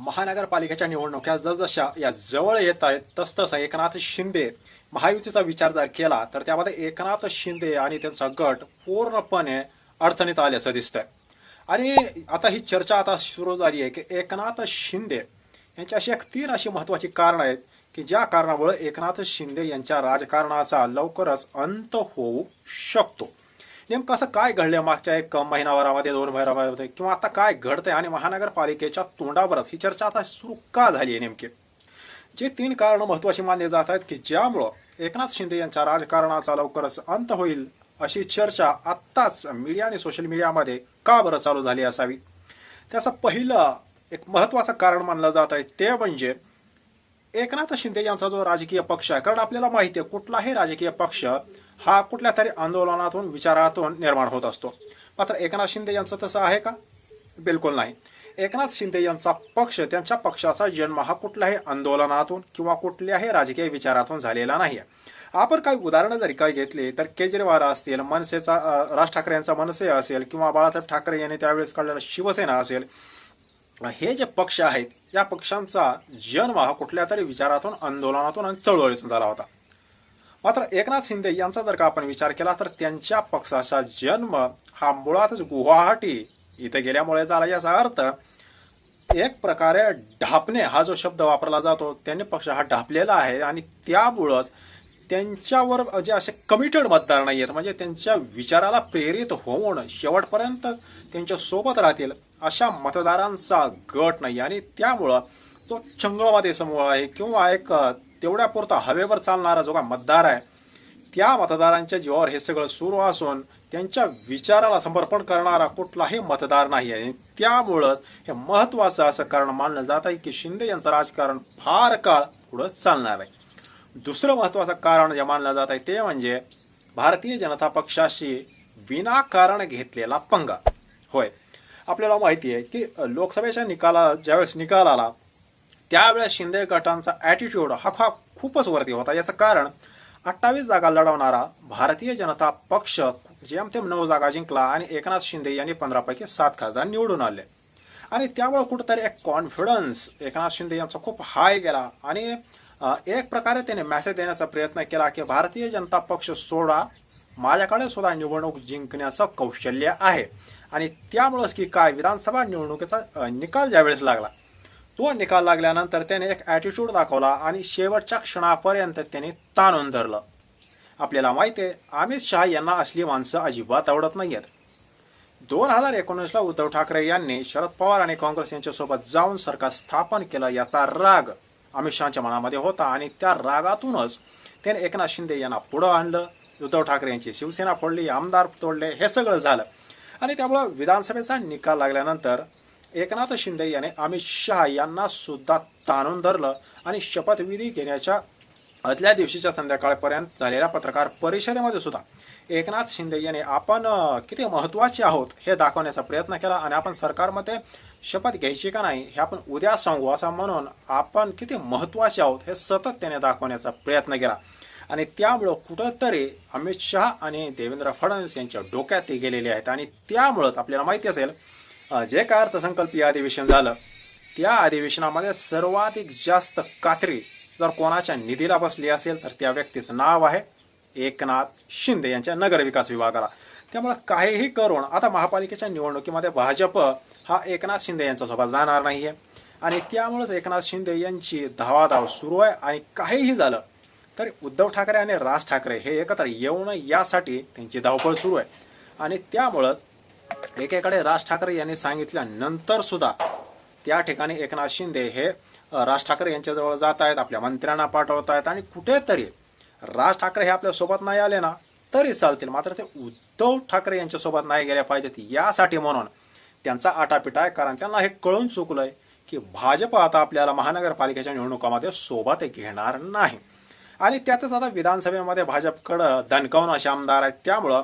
महानगरपालिकेच्या निवडणुका जसजशा या जवळ येत आहेत तसतसा एकनाथ शिंदे महायुतीचा विचार जर केला तर त्यामध्ये एकनाथ शिंदे आणि त्यांचा गट पूर्णपणे अडचणीत आल्याचं दिसतंय. आणि आता ही चर्चा आता सुरू झाली आहे की एकनाथ शिंदे यांची अशी एक तीन अशी महत्वाची कारण आहेत की ज्या कारणामुळे एकनाथ शिंदे यांच्या राजकारणाचा लवकरच अंत होऊ शकतो. नेमकं असं काय घडलं मागच्या एक महिनाभरामध्ये दोन महिनाभरामध्ये किंवा आता काय घडतंय? आणि महानगरपालिकेच्या तोंडावरच ही चर्चा आता सुरू का झाली आहे नेमकी? जे तीन कारण महत्वाची मानले जात आहेत की ज्यामुळं एकनाथ शिंदे यांच्या राजकारणाचा लवकरच अंत होईल अशी चर्चा आत्ताच मीडिया आणि सोशल मीडियामध्ये का बरं चालू झाली असावी? त्याचं पहिलं एक महत्वाचं कारण मानलं जात आहे ते म्हणजे एकनाथ शिंदे यांचा जो राजकीय पक्ष आहे कारण आपल्याला माहिती आहे कुठलाही राजकीय पक्ष हा कुठल्या तरी आंदोलनातून विचारातून निर्माण होत असतो. मात्र एकनाथ शिंदे यांचं तसं आहे का? बिलकुल नाही. एकनाथ शिंदे यांचा पक्ष त्यांच्या पक्षाचा जन्म हा कुठल्याही आंदोलनातून किंवा कुठल्याही राजकीय विचारातून झालेला नाही आहे आपण काही उदाहरणं जरी काही घेतली तर केजरीवाल असतील मनसेचा राज ठाकरे यांचा मनसे असेल किंवा बाळासाहेब ठाकरे यांनी त्यावेळेस काढलेला शिवसेना असेल हे जे पक्ष आहेत या पक्षांचा जन्म हा कुठल्या तरी विचारातून आंदोलनातून आणि चळवळीतून झाला होता. मात्र एकनाथ शिंदे यांचा जर का आपण विचार केला तर त्यांच्या पक्षाचा जन्म हा मुळातच गुवाहाटी इथे गेल्यामुळे झाला. याचा अर्थ एक प्रकारे ढापणे हा जो शब्द वापरला जातो त्यांनी पक्ष हा ढापलेला आहे आणि त्यामुळंच त्यांच्यावर जे असे कमिटेड मतदार नाही आहेत म्हणजे त्यांच्या विचाराला प्रेरित होऊन शेवटपर्यंत त्यांच्यासोबत राहतील अशा मतदारांचा गट नाही. आणि त्यामुळं तो चंगळवादी समूह आहे किंवा एक तेवढ्या तेवढ्यापुरता हवेवर चालणारा जो का मतदार आहे त्या मतदारांच्या जीवावर हे सगळं सुरू असून त्यांच्या विचाराला समर्पण करणारा कुठलाही मतदार नाही आहे. त्यामुळंच हे महत्वाचं असं कारण मानलं जात आहे की शिंदे यांचं राजकारण फार काळ पुढं चालणार आहे. दुसरं महत्वाचं कारण जे मानलं जात आहे ते म्हणजे भारतीय जनता पक्षाशी विनाकारण घेतलेला पंगा. होय. आपल्याला माहिती आहे की लोकसभेच्या निकाला ज्यावेळेस निकाल आला त्यावेळेस शिंदे गटांचा ॲटिट्यूड हा खा खूपच वरती होता. याचं कारण अठ्ठावीस जागा लढवणारा भारतीय जनता पक्ष जेमतेम नऊ जागा जिंकला आणि एकनाथ शिंदे यांनी पंधरापैकी सात खासदार निवडून आले आणि त्यामुळे कुठंतरी एक कॉन्फिडन्स एकनाथ शिंदे यांचा खूप हाय गेला. आणि एक प्रकारे त्याने मेसेज देण्याचा प्रयत्न केला की भारतीय जनता पक्ष सोडा माझ्याकडे सुद्धा निवडणूक जिंकण्याचं कौशल्य आहे. आणि त्यामुळंच की काय विधानसभा निवडणुकीचा निकाल ज्यावेळेस लागला तो निकाल लागल्यानंतर त्याने एक ॲटिट्यूड दाखवला आणि शेवटच्या क्षणापर्यंत त्याने ताणून धरलं. आपल्याला माहिती आहे अमित शहा यांना असली माणसं अजिबात आवडत नाही आहेत दोन हजार एकोणीसला उद्धव ठाकरे यांनी शरद पवार आणि काँग्रेस यांच्यासोबत जाऊन सरकार स्थापन केलं याचा राग अमित शहाच्या मनामध्ये होता आणि त्या रागातूनच त्याने एकनाथ शिंदे यांना पुढं आणलं उद्धव ठाकरे यांची शिवसेना फोडली आमदार तोडले हे सगळं झालं. आणि त्यामुळं विधानसभेचा निकाल लागल्यानंतर एकनाथ शिंदे याने अमित शहा यांना सुद्धा ताणून धरलं आणि शपथविधी घेण्याच्या आदल्या दिवशीच्या संध्याकाळपर्यंत झालेल्या पत्रकार परिषदेमध्ये सुद्धा एकनाथ शिंदे यांनी आपण किती महत्त्वाचे आहोत हे दाखवण्याचा प्रयत्न केला आणि आपण सरकारमध्ये शपथ घ्यायची का नाही हे आपण उद्या सांगू असं म्हणून आपण किती महत्त्वाचे आहोत हे सतत त्याने दाखवण्याचा प्रयत्न केला. आणि त्यामुळं कुठंतरी अमित शहा आणि देवेंद्र फडणवीस यांच्या डोक्यात ते गेलेले आहेत आणि त्यामुळंच आपल्याला माहिती असेल जे काय अर्थसंकल्पीय अधिवेशन झालं त्या अधिवेशनामध्ये सर्वाधिक जास्त कात्री जर कोणाच्या निधीला बसली असेल तर त्या व्यक्तीचं नाव आहे एकनाथ शिंदे यांच्या नगरविकास विभागाला. त्यामुळे काहीही करून आता महापालिकेच्या निवडणुकीमध्ये भाजप हा एकनाथ शिंदे यांच्यासोबत जाणार नाही आहे आणि त्यामुळेच एकनाथ शिंदे यांची धावाधाव सुरू आहे आणि काहीही झालं तरी उद्धव ठाकरे आणि राज ठाकरे हे एकत्र येऊ नये यासाठी त्यांची धावपळ सुरू आहे. आणि त्यामुळंच एकेकडे राज ठाकरे यांनी सांगितल्यानंतर सुद्धा त्या ठिकाणी एकनाथ शिंदे हे राज ठाकरे यांच्याजवळ जात आहेत आपल्या मंत्र्यांना पाठवत आहेत आणि कुठेतरी राज ठाकरे हे आपल्यासोबत नाही आले ना तरी चालतील. मात्र ते उद्धव ठाकरे यांच्यासोबत नाही गेल्या पाहिजेत यासाठी म्हणून त्यांचा आटापिटा आहे. कारण त्यांना हे कळून चुकलंय की भाजप आता आपल्याला महानगरपालिकेच्या निवडणुकामध्ये सोबत घेणार नाही. आणि त्यातच आता विधानसभेमध्ये भाजपकडं दणकावून असे आमदार आहेत. त्यामुळं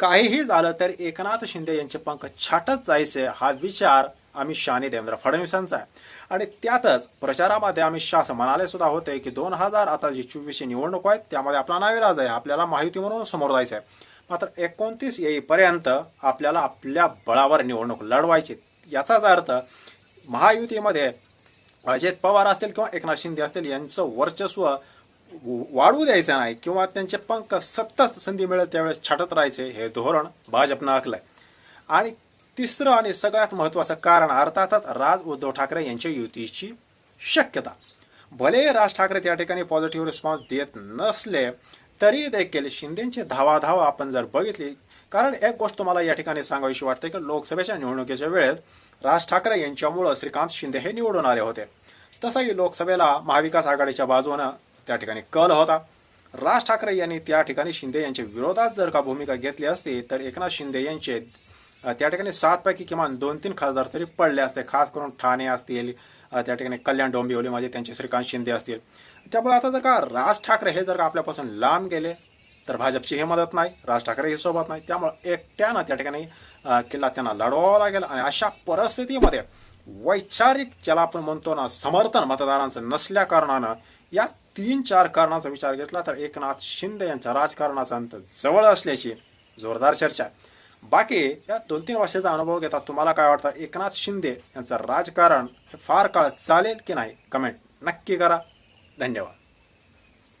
काहीही झालं तर एकनाथ शिंदे यांचे पंख छाटच जायचे हा विचार अमित शहा देवेंद्र फडणवीसांचा आहे. आणि त्यातच प्रचारामध्ये अमित शास म्हणाले सुद्धा होते की दोन हजार आता जी चोवीसची निवडणूक आहेत त्यामध्ये आपला नाविराज आहे आपल्याला माहिती म्हणून समोर जायचं आहे. मात्र एकोणतीस येईपर्यंत आपल्याला आपल्या बळावर निवडणूक लढवायची याचाच अर्थ महायुतीमध्ये अजित पवार असतील किंवा एकनाथ शिंदे असतील यांचं वर्चस्व वाढवू द्यायचं नाही किंवा त्यांचे पंख सत्ता संधी मिळेल त्यावेळेस छाटत राहायचे हे धोरण भाजपनं आखलंय. आणि तिसरं आणि सगळ्यात महत्वाचं कारण अर्थातच राज उद्धव ठाकरे यांच्या युतीची शक्यता. भले राज ठाकरे त्या ठिकाणी पॉझिटिव्ह रिस्पॉन्स देत नसले तरी देखील शिंदेची धावाधाव आपण जर बघितली कारण एक गोष्ट मला या ठिकाणी सांगावीशी वाटते की लोकसभेच्या निवडणुकीच्या वेळेत राज ठाकरे यांच्यामुळं श्रीकांत शिंदे हे निवडून आले होते. तसंही लोकसभेला महाविकास आघाडीच्या बाजूनं त्या ठिकाणी कल होता. राज ठाकरे यांनी त्या ठिकाणी शिंदे यांच्या विरोधात जर का भूमिका घेतली असती तर एकनाथ शिंदे यांचे त्या ठिकाणी सातपैकी किमान दोन तीन खासदार तरी पडले असते खास करून ठाणे असतील त्या ठिकाणी कल्याण डोंबिवली माझे त्यांचे श्रीकांत शिंदे असतील. त्यामुळे आता जर का राज ठाकरे हे जर का आपल्यापासून लांब गेले तर भाजपची हे मदत नाही राज ठाकरे हे सोबत नाही. त्यामुळे एकट्यानं त्या ठिकाणी किल्ला त्यांना लढवावा लागेल आणि अशा परिस्थितीमध्ये वैचारिक ज्याला आपण म्हणतो ना समर्थन मतदारांचं नसल्या कारणानं या तीन चार कारणाचा विचार घेतला तर एकनाथ शिंदे यांच्या राजकारणाचा अंत जवळ असल्याची जोरदार चर्चा. बाकी या दोन तीन वर्षाचा अनुभव घेता तुम्हाला काय वाटतं? एकनाथ शिंदे यांचं राजकारण हे फार काळ चालेल की नाही? कमेंट नक्की करा. धन्यवाद.